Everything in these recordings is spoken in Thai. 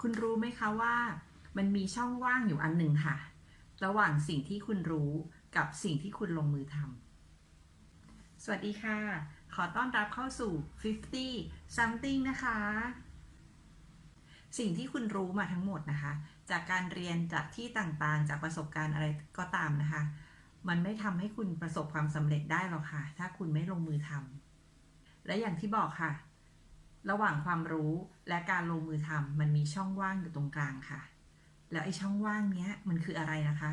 คุณรู้ไหมคะว่า มันมีช่องว่างอยู่อันหนึ่งค่ะ ระหว่างสิ่งที่คุณรู้กับสิ่งที่คุณลงมือทำสวัสดีค่ะ ขอต้อนรับเข้าสู่ 50 something นะคะ สิ่งที่คุณรู้มาทั้งหมดนะคะ จากการเรียนจากที่ต่างๆ จากประสบการณ์อะไรก็ตามนะคะ มันไม่ทำให้คุณประสบความสำเร็จได้หรอกค่ะ ถ้าคุณไม่ลงมือทำและอย่างที่บอกค่ะ ระหว่างความรู้และการลงมือทำมันมีช่องว่างอยู่ตรงกลางค่ะ แล้วไอ้ช่องว่างเนี้ยมันคืออะไรนะคะ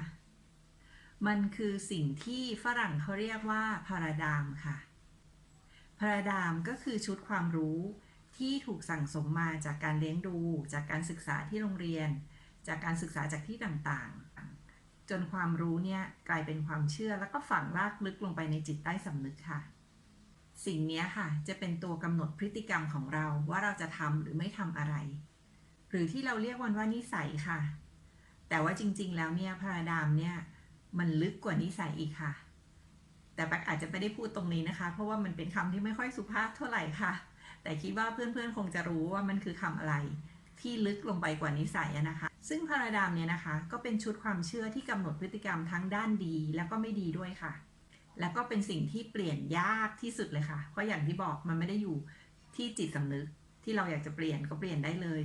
มันคือสิ่งที่ฝรั่งเขาเรียกว่าพาราดามค่ะพาราดามก็คือชุดความรู้ที่ถูกสั่งสมมาจากการเลี้ยงดู จากการศึกษาที่โรงเรียน จากการศึกษาจากที่ต่างๆ จนความรู้เนี่ยกลายเป็นความเชื่อแล้วก็ฝังรากลึกลงไปในจิตใต้สำนึกค่ะ สิ่งนี้ค่ะ จะเป็นตัวกำหนดพฤติกรรมของเราว่าเราจะทำหรือไม่ทำอะไร หรือที่เราเรียกวันว่านิสัยค่ะ แต่ว่าจริง ๆ แล้วเนี่ยพราดามเนี่ยมันลึกกว่านิสัยอีกค่ะ แต่ปักอาจจะไม่ได้พูดตรงนี้นะคะ เพราะว่ามันเป็นคำที่ไม่ค่อยสุภาพเท่าไหร่ค่ะ แต่คิดว่าเพื่อนๆคงจะรู้ว่ามันคือคำอะไร ที่ลึกลงไปกว่านิสัยนะคะ ซึ่งพาราดามเนี่ยนะคะ ก็เป็นชุดความเชื่อที่กำหนดพฤติกรรมทั้งด้านดีแล้วก็ไม่ดีด้วยค่ะ แล้วก็เป็นสิ่งที่เปลี่ยนยากที่สุดเลยค่ะ เพราะอย่างที่บอกมันไม่ได้อยู่ที่จิตสำนึกที่เราอยากจะเปลี่ยนก็เปลี่ยนได้เลย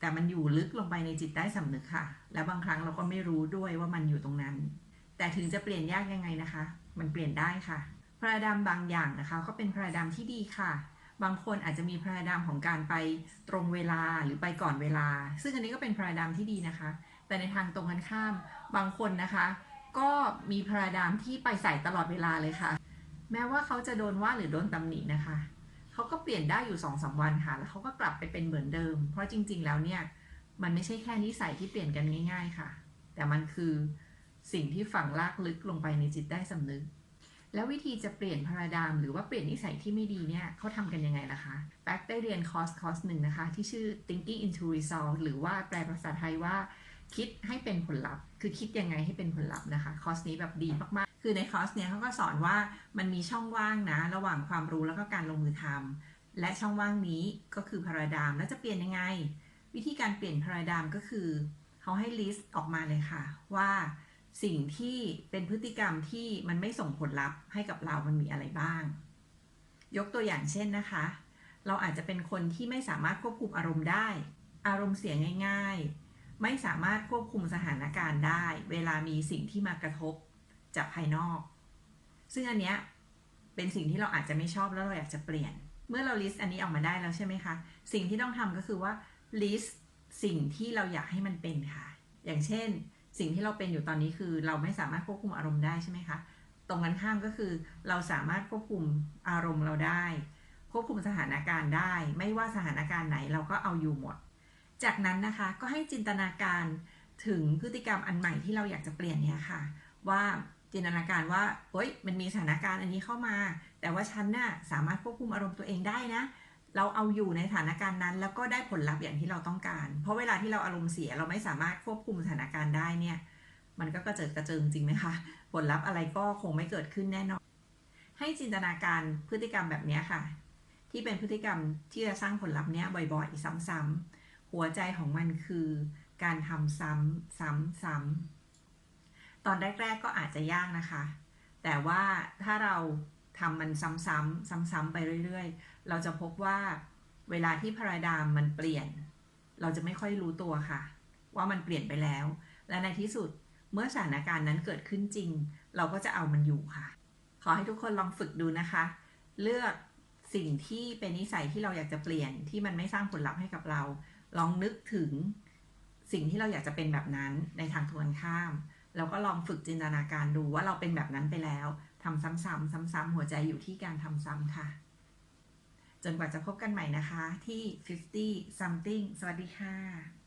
แต่มันอยู่ลึกลงไปในจิตใต้สำนึกค่ะ และบางครั้งเราก็ไม่รู้ด้วยว่ามันอยู่ตรงนั้น แต่ถึงจะเปลี่ยนยากยังไงนะคะ มันเปลี่ยนได้ค่ะพระดามบางอย่างนะคะก็เป็นพระดามที่ดีค่ะ บางคนอาจจะมีพระดามของการไปตรงเวลาหรือไปก่อนเวลา ซึ่งอันนี้ก็เป็นพระดามที่ดีนะคะ แต่ในทางตรงกันข้ามบางคนนะคะ ก็มีพระดามที่ไปใส่ตลอดเวลาเลยค่ะ แม้ว่าเขาจะโดนว่าหรือโดนตำหนินะคะเขาก็เปลี่ยนได้อยู่สองสาวันค่ะ แล้วเขาก็กลับไปเป็นเหมือนเดิม เพราะจริง ๆ แล้วเนี่ยมันไม่ใช่แค่นิสัยที่เปลี่ยนกันง่าย ๆค่ะ แต่มันคือสิ่งที่ฝังลากลึกลงไปในจิตได้สำนึก แล้ววิธีจะเปลี่ยนพาราดามหรือว่าเปลี่ยนนิสัยที่ไม่ดีเนี่ยเขาทำกันยังไงล่ะคะแบ็กได้เรียนคอร์สคอร์สหนึ่งนะคะ ที่ชื่อ thinking into result หรือว่าแปลภาษาไทยว่า คิดให้เป็นผลลัพธ์ คือคิดยังไงให้เป็นผลลัพธ์นะคะ คอร์สนี้แบบดีมากๆ คือในคอร์สเนี้ยเขาก็สอนว่ามันมีช่องว่างนะ ระหว่างความรู้แล้วก็การลงมือทำและช่องว่างนี้ก็คือพาราดามแล้วจะเปลี่ยนยังไง วิธีการเปลี่ยนพาราดามก็คือเขาให้ลิสต์ออกมาเลยค่ะ ว่าสิ่งที่เป็นพฤติกรรมที่มันไม่ส่งผลลัพธ์ให้กับเรา มันมีอะไรบ้าง ยกตัวอย่างเช่นนะคะ เราอาจจะเป็นคนที่ไม่สามารถควบคุมอารมณ์ได้ อารมณ์เสียง่าย ๆ ไม่สามารถควบคุมสถานการณ์ได้ เวลามีสิ่งที่มากระทบจากภายนอก ซึ่งอันเนี้ยเป็นสิ่งที่เราอาจจะไม่ชอบแล้วเราอยากจะเปลี่ยน เมื่อเราลิสต์อันนี้ออกมาได้แล้วใช่ไหมคะ สิ่งที่ต้องทำก็คือว่าลิสต์สิ่งที่เราอยากให้มันเป็นค่ะ อย่างเช่น สิ่งที่เราเป็นอยู่ตอนนี้คือเราไม่สามารถควบคุมอารมณ์ได้ใช่ไหมคะ ตรงกันข้ามก็คือเราสามารถควบคุมอารมณ์เราได้ ควบคุมสถานการณ์ได้ ไม่ว่าสถานการณ์ไหนเราก็เอาอยู่หมด จากนั้นนะคะก็ให้จินตนาการถึงพฤติกรรมอันใหม่ที่เราอยากจะเปลี่ยนเนี่ยค่ะ ว่าจินตนาการว่าเฮ้ยมันมีสถานการณ์อันนี้เข้ามา แต่ว่าฉันน่ะสามารถควบคุมอารมณ์ตัวเองได้นะ เราเอาอยู่ในสถานการณ์นั้น แล้วก็ได้ผลลัพธ์อย่างที่เราต้องการ เพราะเวลาที่เราอารมณ์เสียเราไม่สามารถควบคุมสถานการณ์ได้เนี่ยมันก็กระเจิดกระเจิงจริงไหมคะ ผลลัพธ์อะไรก็คงไม่เกิดขึ้นแน่นอน ให้จินตนาการพฤติกรรมแบบนี้ค่ะ ที่เป็นพฤติกรรมที่จะสร้างผลลัพธ์เนี้ยบ่อยๆ ซ้ำๆ หัวใจของมันคือการทำซ้ำซ้ำซ้ำตอนแรก ๆ ก็อาจจะยากนะคะ แต่ว่าถ้าเราทำมันซ้ำๆซ้ำๆไปเรื่อย ๆ เราจะพบว่าเวลาที่พาราดามมันเปลี่ยน เราจะไม่ค่อยรู้ตัวค่ะ ว่ามันเปลี่ยนไปแล้ว และในที่สุดเมื่อสถานการณ์นั้นเกิดขึ้นจริง เราก็จะเอามันอยู่ค่ะ ขอให้ทุกคนลองฝึกดูนะคะ เลือกสิ่งที่เป็นนิสัยที่เราอยากจะเปลี่ยนที่มันไม่สร้างผลลัพธ์ให้กับเรา ลองนึกถึงสิ่งที่เราอยากจะเป็นแบบนั้นในทางทวนข้าม แล้วก็ลองฝึกจินตนาการดูว่าเราเป็นแบบนั้นไปแล้วทำซ้ำๆซ้ำๆหัวใจอยู่ที่การทำซ้ำค่ะ จนกว่าจะพบกันใหม่นะคะที่ 50 something สวัสดีค่ะ